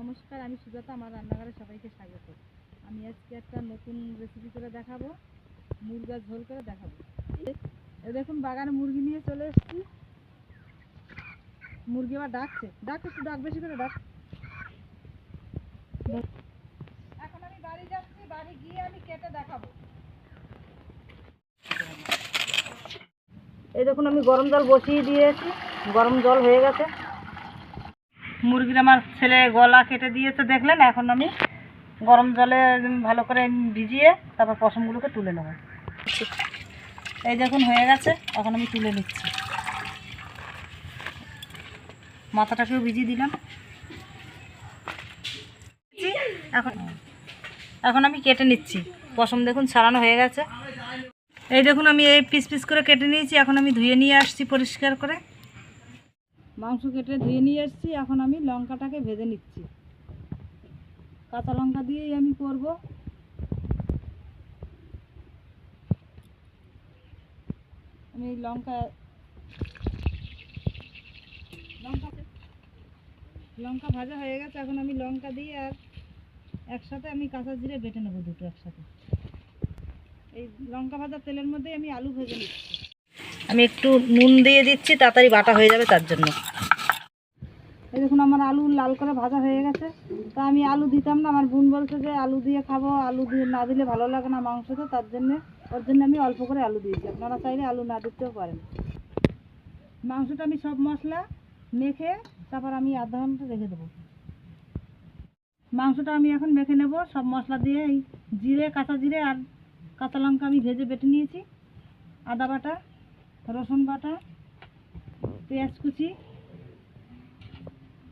নমস্কার, আমি সুজাতা, আমার রান্নাঘরে সবাইকে স্বাগত। আমি আজকে একটা নতুন রেসিপি করে দেখাবো মুরগার ঝোল করে দেখাবো। দেখুন, বাগানে মুরগি নিয়ে চলে এসেছি। মুরগি আবার ডাকছে। ডাক, একটু ডাক, বেশি করে ডাক। এখন আমি বাড়ি যাচ্ছি, বাড়ি গিয়ে আমি কেটে দেখাবো। এই দেখুন, আমি গরম জল বসিয়ে দিয়েছি। গরম জল হয়ে গেছে। মুরগির আমার ছেলে গলা কেটে দিয়েছে, দেখলেন? এখন আমি গরম জলে ভালো করে ভিজিয়ে তারপর পশমগুলোকে তুলে নেব। এই দেখুন, হয়ে গেছে। এখন আমি তুলে নিচ্ছি। মাথাটাকেও ভিজিয়ে দিলাম। এখন এখন আমি কেটে নিচ্ছি। পশম দেখুন, ছাড়ানো হয়ে গেছে। এই দেখুন, আমি এই পিস পিস করে কেটে নিয়েছি। এখন আমি ধুয়ে নিয়ে আসছি পরিষ্কার করে। মাংস কেটে ধুয়ে নিয়ে এসেছি, এখন আমি লঙ্কাটাকে ভেজে নিচ্ছি। কাঁচা লঙ্কা দিয়েই আমি করব। আমি লঙ্কা লঙ্কা লঙ্কা ভাজা হয়ে গেছে, এখন আমি লঙ্কা দিয়ে আর একসাথে আমি কাঁচা জিরে বেটে নেব দুটো একসাথে। এই লঙ্কা ভাজা তেলের মধ্যে আমি আলু ভেজে নিচ্ছি। আমি একটু নুন দিয়ে দিচ্ছি, তাড়াতাড়ি বাটা হয়ে যাবে তার জন্য। এই দেখুন, আমার আলু লাল করে ভাজা হয়ে গেছে। তা আমি আলু দিতাম না, আমার বোন বলছে যে আলু দিয়ে খাব, আলু দিয়ে না দিলে ভালো লাগে না মাংসতে, তার জন্যে ওর জন্য আমি অল্প করে আলু দিয়েছি। আপনারা চাইলে আলু না দিতেও পারেন। মাংসটা আমি সব মশলা মেখে, তারপর আমি আধা ঘণ্টা রেখে দেবো। মাংসটা আমি এখন মেখে নেব, সব মশলা দিয়ে এই জিরে, কাঁচা জিরে আর কাঁচা লঙ্কা আমি ভেজে বেটে নিয়েছি। আদা বাটা রসুন বাটা, পেঁয়াজ কুচি,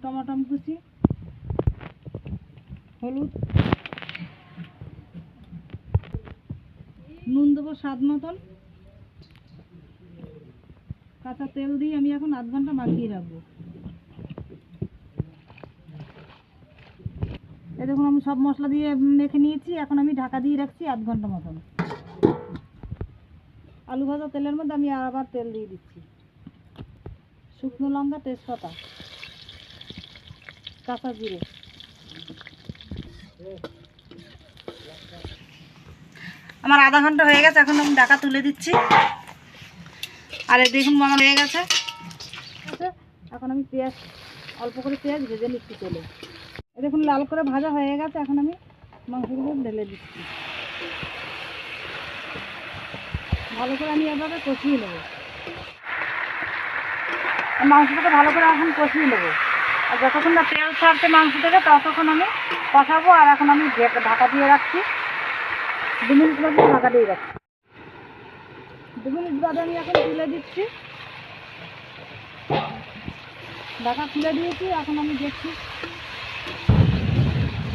টমাটম কুচি, হলুদ। নুন দেবো স্বাদ মতন। কাঁচা তেল দিয়ে আমি এখন আধ ঘণ্টা মাখিয়ে রাখব। এই দেখুন, আমি সব মশলা দিয়ে মেখে নিয়েছি। এখন আমি ঢাকা দিয়ে রাখছি আধ ঘণ্টা মতন। আলু ভাজা তেলের মধ্যে আমি আর আবার তেল দিয়ে দিচ্ছি। শুকনো লঙ্কা তেজপাতা কাঁচা জিরে। আমার আধা ঘণ্টা হয়ে গেছে এখন আমি ডাকা তুলে দিচ্ছি। আরে দেখুন আমার হয়ে গেছে। আছে, এখন আমি পেঁয়াজ অল্প করে পেঁয়াজ ভেজে নিচ্ছি তেলে। দেখুন লাল করে ভাজা হয়ে গেছে এখন আমি মাংসগুলো ঢেলে দিচ্ছি। ভালো করে আমি এভাবে কষিয়ে নেব। মাংসটাকে ভালো করে এখন কষিয়ে নেব। আর যতক্ষণ না তেল ছাড়ছে মাংস থেকে, ততক্ষণ আমি কষাবো। আর এখন আমি ঢাকা দিয়ে রাখছি। দু মিনিট মধ্যে ঢাকা দিয়ে রাখছি। দু মিনিট বাদে আমি এখন তুলে দিচ্ছি। ঢাকা খুলে দিয়েছি। এখন আমি দেখছি।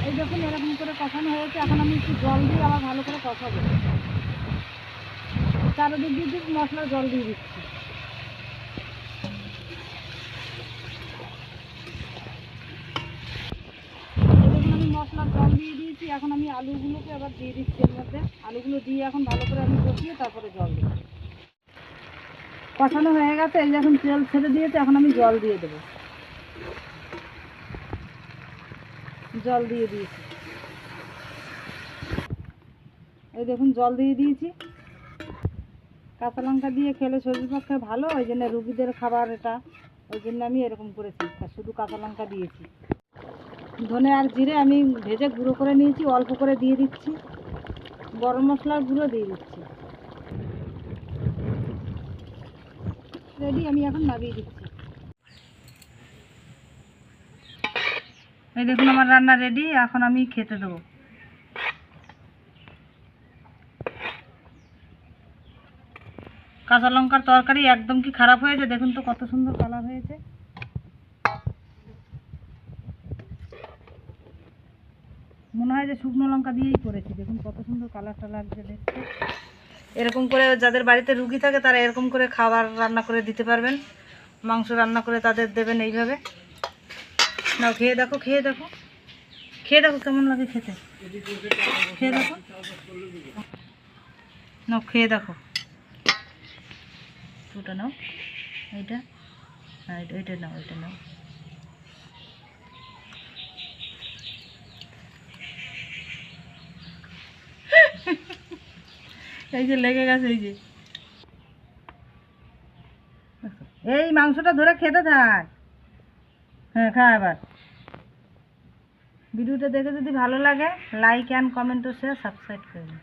এই দেখুন, এরকম করে কষানো হয়েছে। এখন আমি একটু জল দিয়ে আবার ভালো করে কষাবো। চারদিক দিয়ে দিক মশলা জল দিয়ে দিচ্ছি। আমি মশলার জল দিয়ে দিয়েছি, এখন আমি আলুগুলোকে আবার দিয়ে দিচ্ছি এর মধ্যে। আলুগুলো দিয়ে এখন ভালো করে আমি কষিয়ে তারপরে জল দেবো। কষানো হয়ে গেছে, এই যখন তেল ছেড়ে দিয়েছে, এখন আমি জল দিয়ে দেবো। জল দিয়ে দিয়েছি। এই দেখুন, জল দিয়ে দিয়েছি। কাঁচা লঙ্কা দিয়ে খেলে শরীর পক্ষে ভালো, ওই জন্য রুগীদের খাবার এটা। ওই জন্য আমি এরকম করেছি, শুধু কাঁচা লঙ্কা দিয়েছি। ধনে আর জিরে আমি ভেজে গুঁড়ো করে নিয়েছি, অল্প করে দিয়ে দিচ্ছি। গরম মশলার গুঁড়ো দিয়ে দিচ্ছি। রেডি আমি এখন নামিয়ে দিচ্ছি। এই দেখুন, আমার রান্না রেডি এখন আমি খেতে দেবো। কাঁচা লঙ্কার তরকারি একদম কি খারাপ হয়েছে? দেখুন তো কত সুন্দর কালার হয়েছে। মনে হয় যে শুকনো লঙ্কা দিয়েই করেছি। দেখুন কত সুন্দর কালারটা লাগছে দেখতে। এরকম করে যাদের বাড়িতে রুগী থাকে, তারা এরকম করে খাবার রান্না করে দিতে পারবেন। মাংস রান্না করে তাদের দেবেন এইভাবে। নাও, খেয়ে দেখো খেয়ে দেখো। খেয়ে দেখো কেমন লাগে খেতে। খেয়ে দেখো। নাও, খেয়ে দেখো। ওটা নাও। এটা আর এটা নাও এটা নাও। এই যে লেগে গেছে, এই যে। এই মাংসটা ধরে খেতে থাক। হ্যাঁ খা এবার। ভিডিওটা দেখে যদি ভালো লাগে লাইক অ্যান্ড কমেন্ট ও শেয়ার সাবস্ক্রাইব করবে